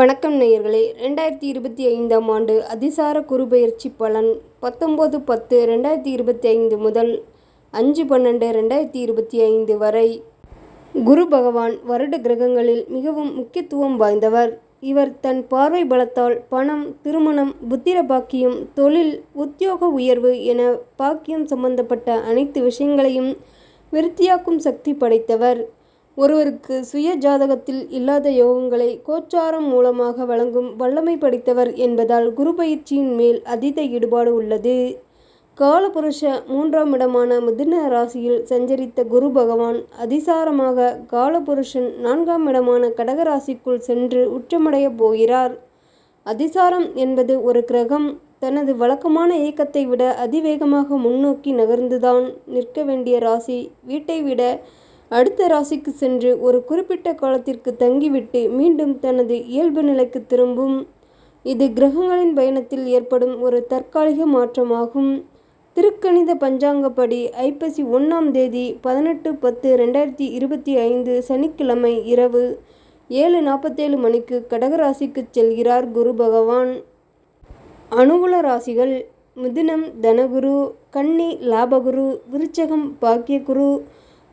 வணக்கம் நேயர்களே. ரெண்டாயிரத்தி இருபத்தி ஐந்தாம் ஆண்டு அதிசார குருபெயர்ச்சி பலன் பத்தொம்போது பத்து ரெண்டாயிரத்தி இருபத்தி ஐந்து முதல் அஞ்சு பன்னெண்டு ரெண்டாயிரத்தி இருபத்தி ஐந்து வரை. குரு பகவான் வருட கிரகங்களில் மிகவும் முக்கியத்துவம் வாய்ந்தவர். இவர் தன் பார்வை பலத்தால் பணம் திருமணம் புத்திர பாக்கியம் தொழில் உத்தியோக உயர்வு என பாக்கியம் சம்பந்தப்பட்ட அனைத்து விஷயங்களையும் விருத்தியாக்கும் சக்தி படைத்தவர். ஒருவருக்கு சுய ஜாதகத்தில் இல்லாத யோகங்களை கோச்சாரம் மூலமாக வழங்கும் வல்லமை படைத்தவர் என்பதால் குரு பயிற்சியின் மேல் அதீத ஈடுபாடு உள்ளது. காலபுருஷ மூன்றாம் இடமான மிதுன ராசியில் சஞ்சரித்த குரு பகவான் அதிசாரமாக காலபுருஷன் நான்காம் இடமான கடகராசிக்குள் சென்று உச்சமடைய போகிறார். அதிசாரம் என்பது ஒரு கிரகம். தனது வழக்கமான இயக்கத்தை விட அதிவேகமாக முன்னோக்கி நகர்ந்துதான் நிற்க வேண்டிய ராசி. வீட்டை விட அடுத்த ராசிக்கு சென்று ஒரு குறிப்பிட்ட காலத்திற்கு தங்கிவிட்டு மீண்டும் தனது இயல்பு நிலைக்கு திரும்பும். இது கிரகங்களின் பயணத்தில் ஏற்படும் ஒரு தற்காலிக மாற்றமாகும். திருக்கணித பஞ்சாங்கப்படி ஐப்பசி ஒன்றாம் தேதி பதினெட்டு பத்து ரெண்டாயிரத்தி இருபத்தி ஐந்து சனிக்கிழமை இரவு ஏழு நாற்பத்தேழு மணிக்கு கடகராசிக்கு செல்கிறார் குரு பகவான். அனுகூல ராசிகள் மிதுனம் தனகுரு கன்னி லாபகுரு விருச்சகம் பாக்கியகுரு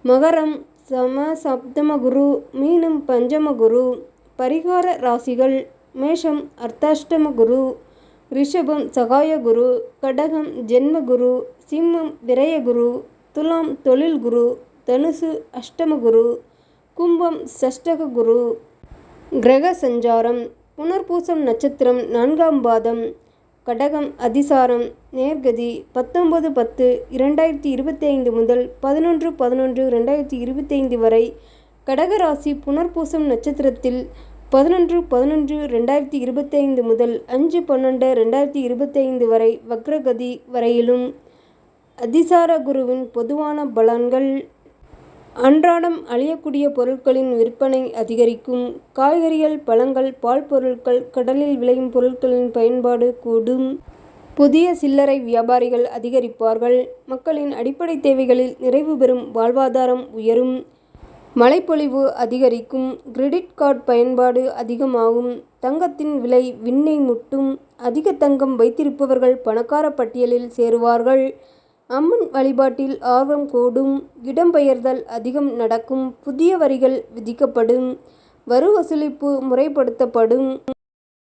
மகரம் சமசப்தமகுரு மீனம் பஞ்சமகுரு பரிகார ராசிகள் மேஷம் அர்த்தாஷ்டமகுரு ரிஷபம் சகாய குரு கடகம் ஜென்மகுரு சிம்மம் விரயகுரு துலாம் தொழில் குரு தனுசு அஷ்டமகுரு கும்பம் சஷ்டக குரு கிரக சஞ்சாரம் புனர்பூசம் நட்சத்திரம் நான்காம் பாதம் கடகம் அதிசாரம் நேர்கதி பத்தொன்பது பத்து இரண்டாயிரத்தி இருபத்தி ஐந்து முதல் பதினொன்று பதினொன்று ரெண்டாயிரத்தி இருபத்தி ஐந்து வரை கடகராசி புனர்பூசம் நட்சத்திரத்தில் பதினொன்று பதினொன்று ரெண்டாயிரத்தி இருபத்தி ஐந்து முதல் அஞ்சு பன்னெண்டு ரெண்டாயிரத்தி இருபத்தி ஐந்து வரை வக்ரகதி வரையிலும் அதிசார குருவின் பொதுவான பலன்கள் அன்றாடம் அழியக்கூடிய பொருட்களின் விற்பனை அதிகரிக்கும். காய்கறிகள் பழங்கள் பால் பொருட்கள் கடலில் விளையும் பொருட்களின் பயன்பாடு கூடும். புதிய சில்லறை வியாபாரிகள் அதிகரிப்பார்கள். மக்களின் அடிப்படை தேவைகளில் நிறைவு பெறும் வாழ்வாதாரம் உயரும். மழைப்பொழிவு அதிகரிக்கும். கிரெடிட் கார்டு பயன்பாடு அதிகமாகும். தங்கத்தின் விலை விண்ணை முட்டும். அதிக தங்கம் வைத்திருப்பவர்கள் பணக்கார பட்டியலில் சேருவார்கள். அம்மன் வழிபாட்டில் ஆர்வம் கூடும் இடம்பெயர்தல் அதிகம் நடக்கும் புதிய வரிகள் விதிக்கப்படும் வரி வசூலிப்பு முறைப்படுத்தப்படும்.